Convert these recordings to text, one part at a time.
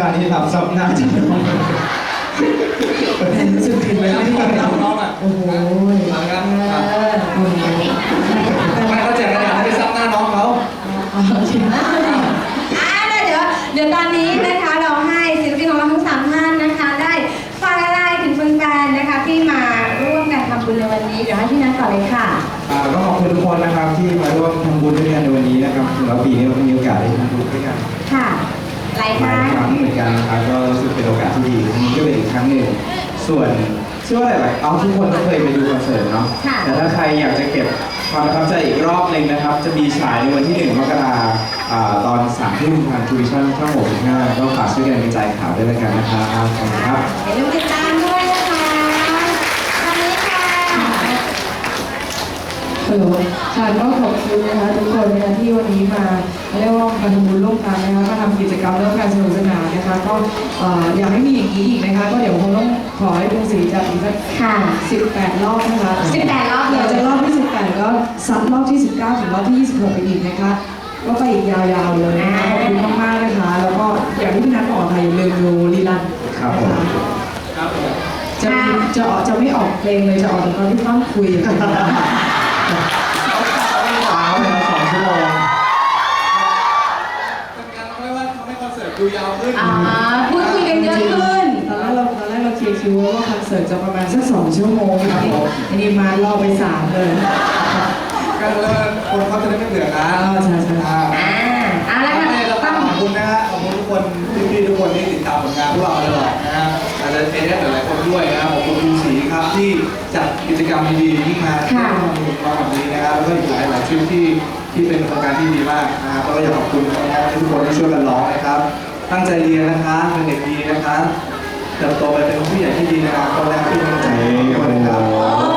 ซานี่รับซับหน้าจังรู้สึกผิดไหมครับที่น้องน้องอะโอ้โหมาครับเออไม่เขาแจกกระดาษให้ไปซับหน้าน้องเขาเอาจริงอ่าเดี๋ยวเดี๋ยวตอนนี้นะคะเราให้ศิลปินของเราทั้งสามท่านนะคะ ได้ฝากอะไรถึงแฟนๆนะคะ ที่มาร่วมกันทำบุญในวันนี้ เดี๋ยวให้พี่นัทก่อนเลยค่ะอ่าก็ขอบคุณทุกคนนะครับที่มาร่วมทำบุญด้วยกันในวันนี้นะครับถึงเราปีนี้เรามีโอกาสได้ทำบุญด้วยกันค่ะหลายหคลายรั้งครั้งเหมือน กันนะครับก็รู้สึกเป็นโอกาสที่ดีครั้งนี้ก็เป็นอีกครั้งหนึ่งส่วนเชื่อว่าหลายๆเอาทุกคนก็เคยไปดูคอนเสิร์ตเนาะค่ะ แต่ถ้าใครอยากจะเก็บความประทับใจอีกรอบหนึ่งนะครับ จะมีฉายในวันที่1มกราอ่าตอน3ทุ่มทางทูวิชั่นช่อง65ก็ฝากช่วยกันกระจายข่าวด้วยแล้วกันนะครับขอบคุณครับ อย่าลืมติดตามด้วยนะคะตอนนี้ค่ะ ฮัลโหลค่ะก็ขอบคุณนะคะทุกคนนะคะที่วันนี้มาเรียกว่ามาทำบุญร่วมกันนะคะมาทำกิจกรรมร่วมกันสนุกสนานนะคะก็เอ่ออยากให้มีอย่างนี้อีกนะคะ ก็เดี๋ยวคงต้องขอให้กรุงศรีจัดอีกสักค่ะ18รอบนะคะ18รอบเลยเราจะรอบที่18ก็ซัดรอบที่19ถึงรอบที่26ไปอีกนะคะก็ไปอีกยาวๆเลยนะคะขอบคุณมากๆนะคะ แล้วก็อย่างที่พี่นัทบอกค่ะอย่าลืมดูรีลันครับผมนะคะครับผมจะจะออกจะไม่ออกเพลงเลยจะออกแต่ตอนที่ต้องคุย อ่าพูดคุยกันเยอะขึ้น ตอนแรกเราตอนแรกเราเคลียร์คิวว่าคอนเสิร์ตจะประมาณสักสองชั่วโมงครับผมอันนี้มารอไปสามเลยก็เลยว่าคนเขาจะได้ไม่เบื่อนะอ่าใช่ใช่อ่าอ่าเอาละแล้วค่ะก็เราต้ต้อองง ขอบคุณนะฮะขอบคุณทุกคนพี่ๆทุกคนที่ติดตามผลงานพวกเรามาตลอดนะฮะอาจจะเอเอสหลายๆคนด้วยนะครับขอบคุณคุณศรีครับที่จัดกิจกรรมดีๆที่มาที่มาแบบนี้นะครับแล้วก็อีกหลายหลายๆทริปที่ที่เป็นโครงการที่ดีมากนะครับแล้วก็อยากขอบคุณน้องๆทุกคนที่ช่วยกันร้องนะครับ ตั้งใจเรียนนะคะเป็นเด็กดีนะคะเติบโตไปเป็นผู้ใหญ่ที่ดีนะครับก็แรกที่เป็นใจทุกคนนะครับ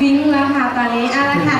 วิ้งแล้วค่ะตอนนี้เอาละค่ะ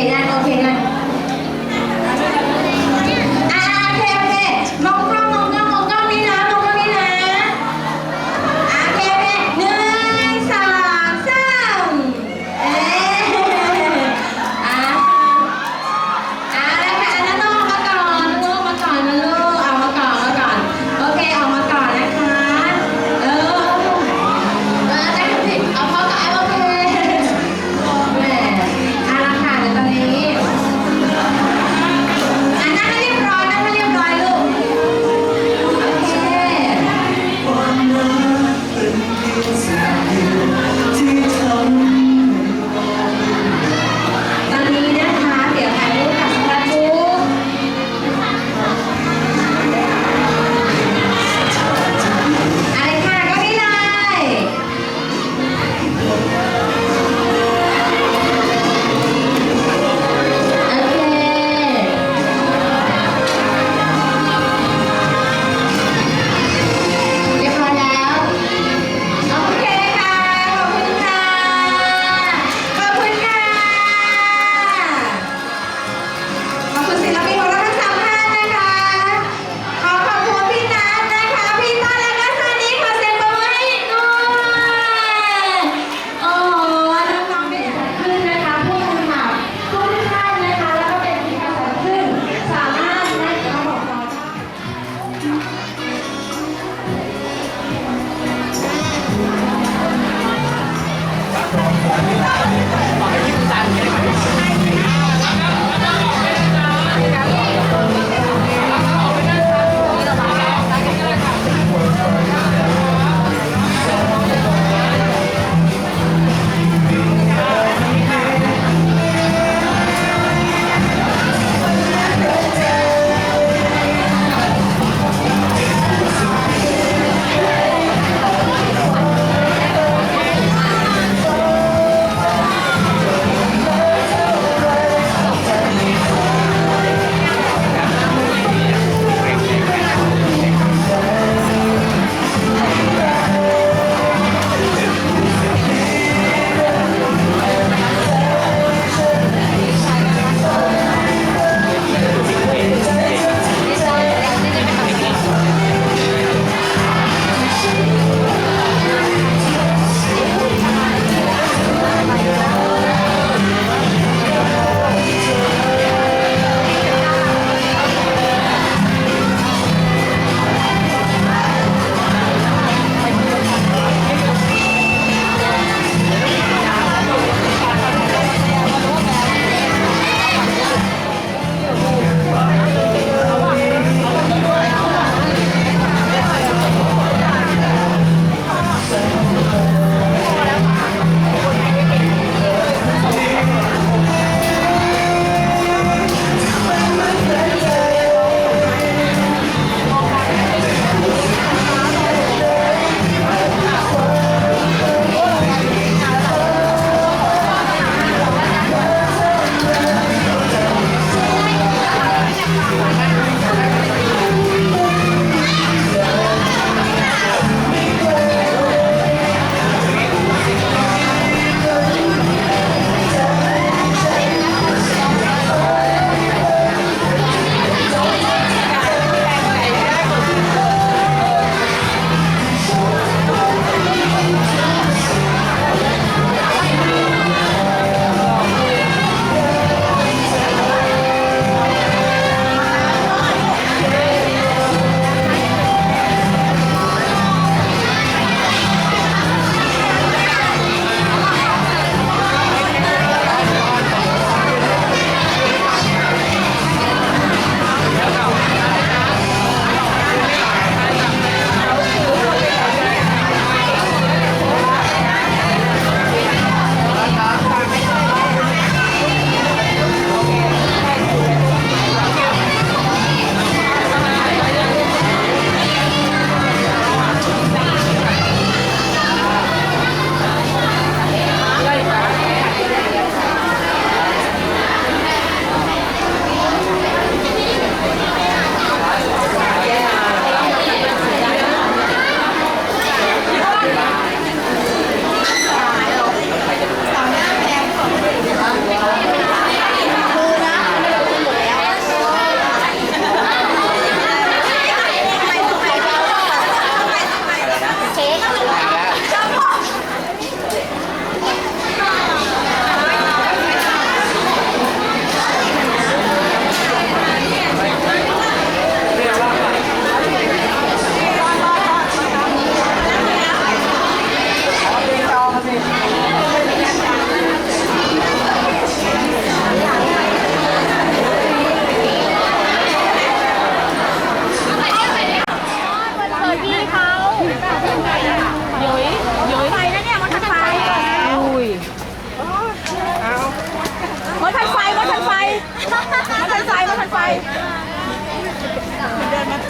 general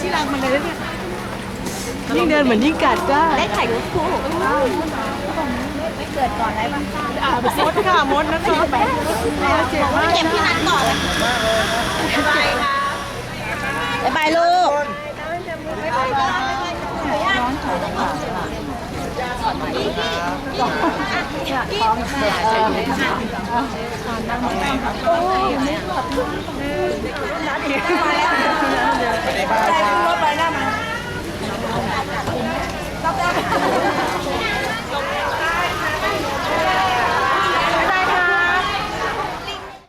ที่รังมันเลยเนี่ยยิ่งเดินเหมือนยิ่งกัดก็ได้ไข่รูปคู่ไม่เกิดก่อนได้ปะอ่ามดค่ะมดนะคะเจ็บมากเก็บพี่นัทก่อนบายค่ะบ๊ายบายลูก พร้อมค่าไปหน้ามต้องได้